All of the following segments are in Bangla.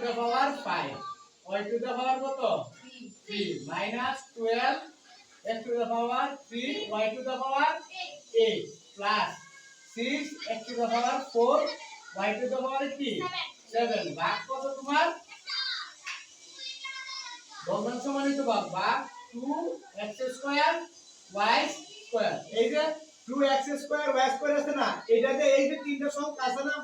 the power 5 y to the power কত 3 minus 12 x to the power 3 y to the power 8 plus 6 x to the power 4 y to the power কি 7 ভাগ কত তোমার বর্গন সমানিত ভাগ ভাগ 2 x স্কয়ার y স্কয়ার এই যে 2x স্কয়ার y স্কয়ার আছে না এটাতে এই যে তিনটা সংখ্যা আছে না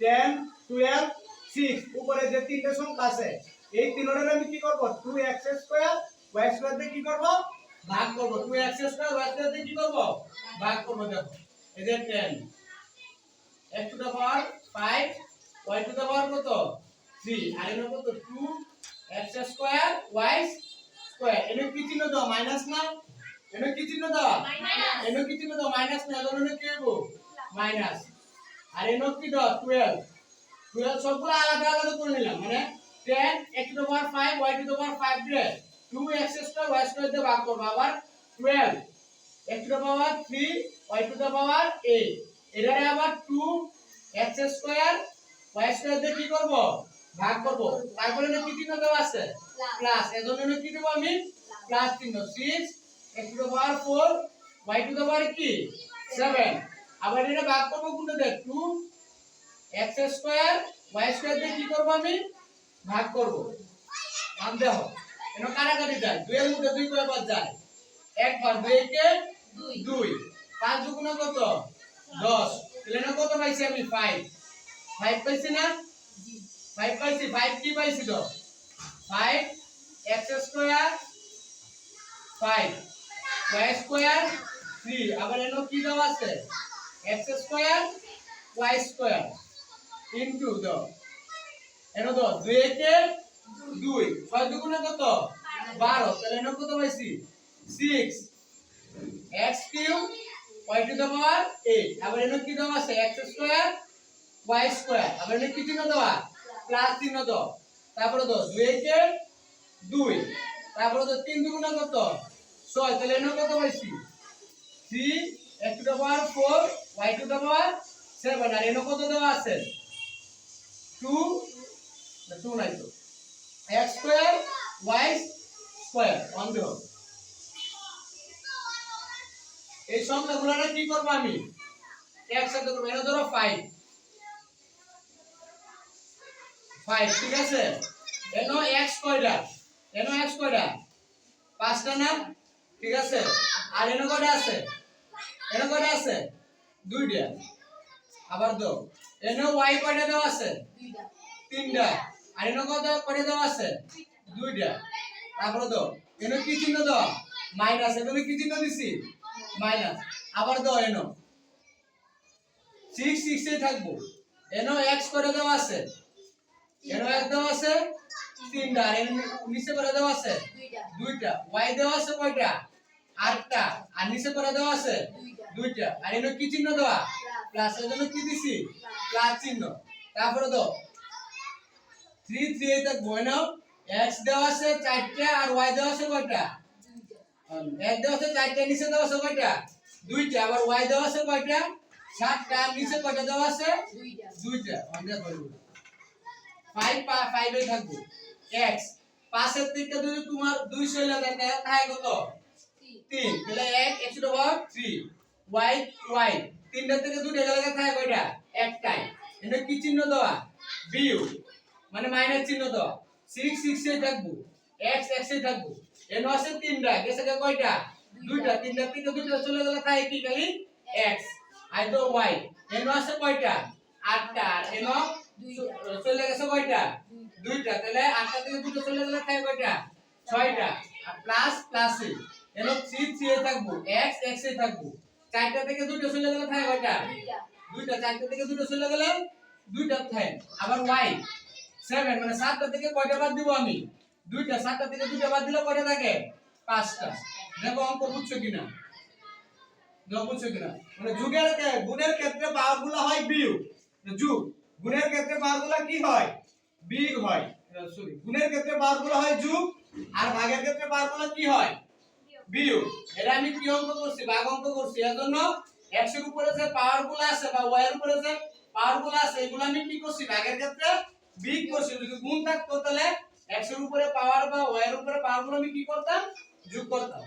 10 12 6 উপরে যে তিনটা সংখ্যা আছে এই তিনটার আমি কি করব? 2x স্কয়ার y স্কয়ার দিয়ে কি করব? ভাগ করব। 2x স্কয়ার y স্কয়ার দিয়ে কি করব? ভাগ করব দেখো। এই যে 10 x to the power 5 y to the power কত? 3 আর এর কত? 2 x স্কয়ার y স্কয়ার এর কি চিহ্ন দাও? মাইনাস না? এর কি চিহ্ন দাও. এর কি চিহ্ন দাও? মাইনাস না? এর কি হইব? মাইনাস আর এর কি দাও? 12 12 সবগুলো আলাদা আলাদা করে নিলাম মানে 10 x to power 5 y to power 5 দিয়ে 2x স্কয়ার y স্কয়ার দিয়ে ভাগ করব আবার 12 x to power 3 y to power 8 এটারে আবার 2 x স্কয়ার y স্কয়ার দিয়ে কি করব? ভাগ করব। তারপরে কি চিহ্ন দেওয়া আছে? প্লাস এজন্য এখানে কি দেব আমি? প্লাস চিহ্ন 6 x to power 4 y to power কি? 7 আবার এটা ভাগ করব কোনটা দেখ 2 x স্কয়ার y স্কয়ার দিয়ে কি করব আমি? ভাগ করব। মান দেখো এনো কাটাকাটি যায়? দুইয়ের মধ্যে দুই করে বাদ যায়। একবার দুই কে দুই। পাঁচ দুগুণে কত? দশ। তাহলে কত পাইছি আমি? ফাইভ ফাইভ পাইছি না? ফাইভ পাইছি। ফাইভ কি পাইছি তো? Five X square five Y square three আবার এনো কি দেওয়া আছে? X square Y square into দাও এনো তো দুই একে দুই। ছয় দুগুণে কত? বারো। তাহলে এনো কত পাইছি? Six X cube Y to the power eight আবার এনো কি দেওয়া আছে? এক্স স্কোয়ার ওয়াই স্কোয়ার আবার এনো কি চিহ্ন দেওয়া? প্লাস চিহ্ন দাও। তারপরে তো দুই একে দুই। তারপরে তো তিন দুগুণে কত? ছয়। তাহলে এনো কত পাইছি? Three X to the power four Y to the power seven আর এনো কত দেওয়া আছে? টু টু নাই তো। X square Y square one দেব এই সংখ্যাগুলো কি করব আমি? একসাথে করব এটা ধরো 5 5 ঠিক আছে? এনো x কয়টা এনো x কয়টা পাঁচটা না? ঠিক আছে? আর এনো কয়টা আছে? এনো কয়টা আছে? দুইটা। আবার দাও। এনো ওয়াই কয়টা দেওয়া আছে? তিনটা। আর এনো কত কয়টা দেওয়া আছে? দুইটা। তারপরে দাও। এনো কি চিহ্ন দাও? মাইনাস। এখানে কি চিহ্ন দিছি? মাইনাস। আবার দাও এনো। সিক্স সিক্সে থাকব। এনো এক্স করে দেওয়া আছে? এনো এক দেওয়া আছে? তিনটা। আর এনো নিচে করে দেওয়া আছে? দুইটা। ওয়াই দেওয়া আছে কয়টা? আটটা। আর নিচে করে দেওয়া আছে? দুইটা। আর এনো কি চিহ্ন দেওয়া? প্লাস এর জন্য কি দিছি? প্লাস চিহ্ন। তারপরে দাও। থ্রি থ্রি থাকব এনো এক্স দেওয়া আছে চারটা আর ওয়াই দেওয়া আছে কয়টা? এক দেওয়া আছে চারটা নিচে দেওয়া আছে কয়টা? দুইটা। আবার ওয়াই দেওয়া আছে কয়টা? সাতটা। আর নিচে কয়টা দেওয়া আছে? দুইটা। আমরা করব ফাইভ ফাইভ এ থাকব। এক্স পাশের থেকে যদি তোমার দুই শৈল থাকে তাই কত? তিন, তাহলে এক X power three. Y Y. তিনটা থেকে দুইটা গেলে থাকে কয়টা? একটাই। এটা কি চিহ্ন দেওয়া? বিউ মানে মাইনাস চিহ্ন দেওয়া। সিক্স সিক্স এ থাকব। এক্স এক্স এ থাকব। এন আছে তিনটা। গেছে কয়টা? দুইটা। তিনটা থেকে দুইটা চলে গেলে থাকে কি খালি? এক্স আই তো ওয়াই এন আছে কয়টা? আটটা। আর এন চলে গেছে কয়টা? দুইটা। তাহলে আটটা থেকে দুটো চলে গেলে থাকে কয়টা? ছয়টা। প্লাস প্লাসে এন থ্রি থ্রি এ থাকব এক্স এক্স এ থাকব। চারটা থেকে দুটো চলে গেলে থাকে কয়টা? দুইটা। চারটা থেকে দুটো চলে গেলে দুইটা থাকে। আবার ওয়াই সেভেন মানে সাতটা থেকে কয়টা বাদ দিব আমি? দুইটা। সাতটা থেকে দুইটা বাদ দিলে কয়টা থাকে? পাঁচটা। দেখো অঙ্ক বুঝছ কিনা? দেখো বুঝছ কিনা? মানে যুগের গুণের ক্ষেত্রে পাওয়ারগুলো হয় বিয়োগ। যুগ, গুণের ক্ষেত্রে পাওয়ারগুলো কি হয়? বিয়োগ হয়। সরি গুণের ক্ষেত্রে পাওয়ারগুলো হয় যুগ, আর ভাগের ক্ষেত্রে পাওয়ারগুলো কি হয়? বিয়োগ এটা আমি কি অঙ্ক করছি? ভাগ অঙ্ক করছি। এর জন্য এর উপরে যে পাওয়ারগুলো আছে বা ওয়ার উপরে যে পাওয়ারগুলো আছে, এগুলো আমি কি করছি? ভাগের ক্ষেত্রে বিগ করছি। যদি গুণ থাকতো তাহলে এর উপরে পাওয়ার বা ওয়ার উপরে পাওয়ারগুলো আমি কি করতাম? যোগ করতাম।